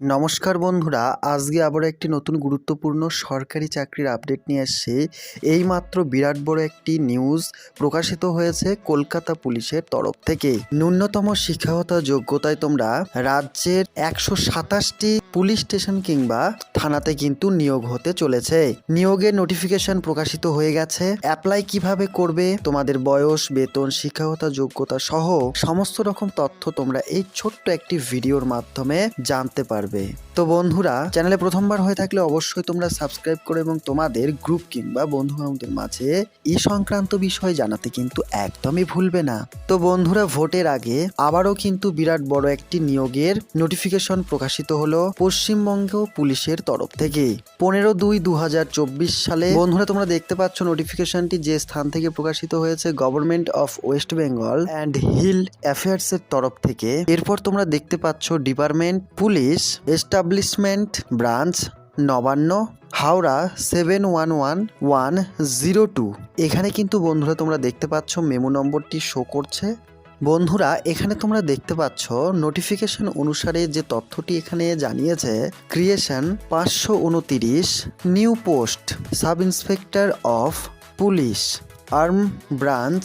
নমস্কার বন্ধুরা, আজকে আবার একটি নতুন গুরুত্বপূর্ণ সরকারি চাকরির আপডেট নিয়ে এসেছি এইমাত্র বিরাট বড় একটি নিউজ প্রকাশিত হয়েছে কলকাতা পুলিশের তরফ থেকে। ন্যূনতম শিক্ষাগত যোগ্যতায় তোমরা রাজ্যের একশো সাতাশটি পুলিশ স্টেশন কিংবা থানাতে কিন্তু নিয়োগ হতে চলেছে। নিয়োগের নোটিফিকেশন প্রকাশিত হয়ে গেছে। অ্যাপ্লাই কীভাবে করবে, তোমাদের বয়স, বেতন, শিক্ষাগত যোগ্যতা সহ সমস্ত রকম তথ্য তোমরা এই ছোট্ট একটি ভিডিওর মাধ্যমে জানতে পারবে। salve. তো বন্ধুরা, চ্যানেলে প্রথমবার হয়ে থাকলে অবশ্যই তোমরা সাবস্ক্রাইব করে এবং তোমাদের গ্রুপ কিংবা বন্ধু বান্ধবদের মাঝে এই সংক্রান্ত বিষয় জানাতে কিন্তু একদমই ভুলবে না। তো বন্ধুরা, ভোটের আগে আবারও কিন্তু বিরাট বড় একটি নিয়োগের নোটিফিকেশন প্রকাশিত হলো পশ্চিমবঙ্গ পুলিশের তরফ থেকে। পনেরো দুই দু সালে বন্ধুরা, তোমরা দেখতে পাচ্ছ নোটিফিকেশনটি যে স্থান থেকে প্রকাশিত হয়েছে government of West Bengal and hill affairs এর তরফ থেকে। এরপর তোমরা দেখতে পাচ্ছ department police establishment branch Nabanna, Howrah seven one one one zero two এখানে কিন্তু বন্ধুরা তোমরা দেখতে পাচ্ছ মেমো নম্বরটি শো করছে। বন্ধুরা, এখানে তোমরা দেখতে পাচ্ছ নোটিফিকেশন অনুসারে যে তথ্যটি এখানে জানিয়েছে ক্রিয়েশন পাঁচশো উনতিরিশ new post sub inspector of police arm branch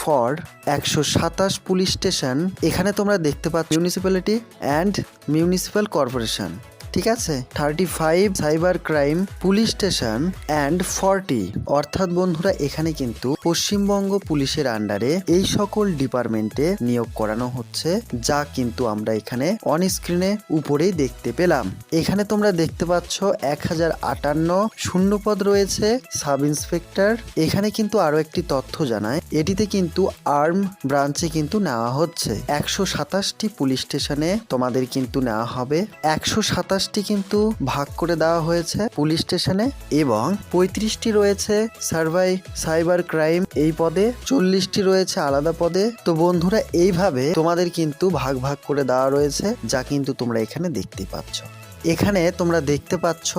for একশো সাতাশ পুলিশ স্টেশন। এখানে তোমরা দেখতে পাচ্ছ মিউনিসিপ্যালিটি অ্যান্ড মিউনিসিপ্যাল কর্পোরেশন ঠিক আছে? Thirty five cyber crime police station and forty অর্থাৎ বন্ধুরা, এখানে কিন্তু পশ্চিমবঙ্গ পুলিশের আন্ডারে এই সকল ডিপার্টমেন্টে নিয়োগ করানো হচ্ছে, যা কিন্তু আমরা এখানে অন স্ক্রিনে উপরেই দেখতে পেলাম। এখানে তোমরা দেখতে পাচ্ছ এক হাজার আটান্ন শূন্যপদ রয়েছে সাব ইন্সপেক্টর এখানে কিন্তু আরও একটি তথ্য জানায়, এটিতে কিন্তু আর্ম ব্রাঞ্চে কিন্তু নেওয়া হচ্ছে। একশো সাতাশটি পুলিশ স্টেশনে তোমাদের কিন্তু নেওয়া হবে। একশো সাতাশ সাতাশটি কিন্তু ভাগ করে দেওয়া হয়েছে পুলিশ স্টেশনে এবং পঁয়ত্রিশটি রয়েছে সার্ভাই সাইবার ক্রাইম এই পদে, চল্লিশটি রয়েছে আলাদা পদে। তো বন্ধুরা, এইভাবে তোমাদের কিন্তু ভাগ ভাগ করে দেওয়া রয়েছে, যা কিন্তু তোমরা এখানে দেখতে পাচ্ছ। এখানে তোমরা দেখতে পাচ্ছ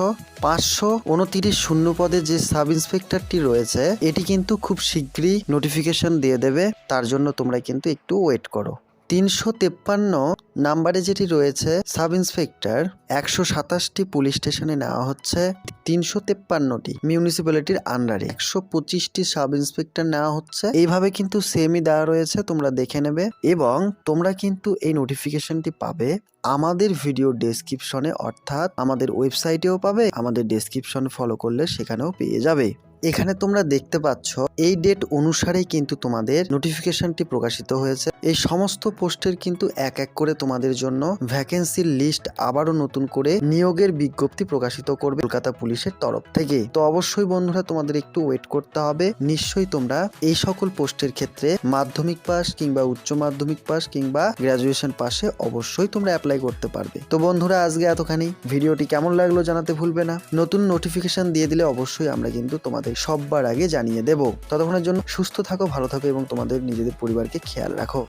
পাঁচশো উনতিরিশ শূন্য পদে যে সাব ইন্সপেক্টরটি রয়েছে, এটি কিন্তু খুব শীঘ্রই নোটিফিকেশন দিয়ে দেবে। তার জন্য তোমরা কিন্তু একটু ওয়েট করো। তিনশো তেপ্পান্ন নাম্বারে যেটি রয়েছে সাব ইন্সপেক্টর একশো সাতাশটি পুলিশ স্টেশনে নেওয়া হচ্ছে, তিনশো তেপ্পান্নটি মিউনিসিপ্যালিটির আন্ডারে। একশো পঁচিশটি সাব ইন্সপেক্টর নেওয়া হচ্ছে। এইভাবে কিন্তু সেমই দেওয়া রয়েছে, তোমরা দেখে নেবে। এবং তোমরা কিন্তু এই নোটিফিকেশনটি পাবে আমাদের ভিডিও ডেসক্রিপশনে অর্থাৎ আমাদের ওয়েবসাইটেও পাবে, আমাদের ডেসক্রিপশন ফলো করলে সেখানেও পেয়ে যাবে। এখানে তোমরা দেখতে পাচ্ছ, এই ডেট অনুসারেই কিন্তু তোমাদের নোটিফিকেশনটি প্রকাশিত হয়েছে। এই সমস্ত পোস্টের কিন্তু এক এক করে তোমাদের জন্য ভ্যাকেন্সির লিস্ট আবারও নতুন করে নিয়োগের বিজ্ঞপ্তি প্রকাশিত করবে কলকাতা পুলিশের তরফ থেকে। তো অবশ্যই বন্ধুরা, তোমাদের একটু ওয়েট করতে হবে। নিশ্চয়ই তোমরা এই সকল পোস্টের ক্ষেত্রে মাধ্যমিক পাস কিংবা উচ্চ মাধ্যমিক পাস কিংবা গ্রাজুয়েশন পাশে অবশ্যই তোমরা অ্যাপ্লাই করতে পারবে। তো বন্ধুরা, আজকে এতখানি। ভিডিওটি কেমন লাগল জানাতে ভুলবে না। নতুন নোটিফিকেশন দিয়ে দিলে অবশ্যই আমরা কিন্তু তোমাদের সববার আগে জানিয়ে দেব। ততক্ষণের জন্য সুস্থ থাকো, ভালো থাকো এবং তোমাদের নিজেদের পরিবারকে খেয়াল রাখো।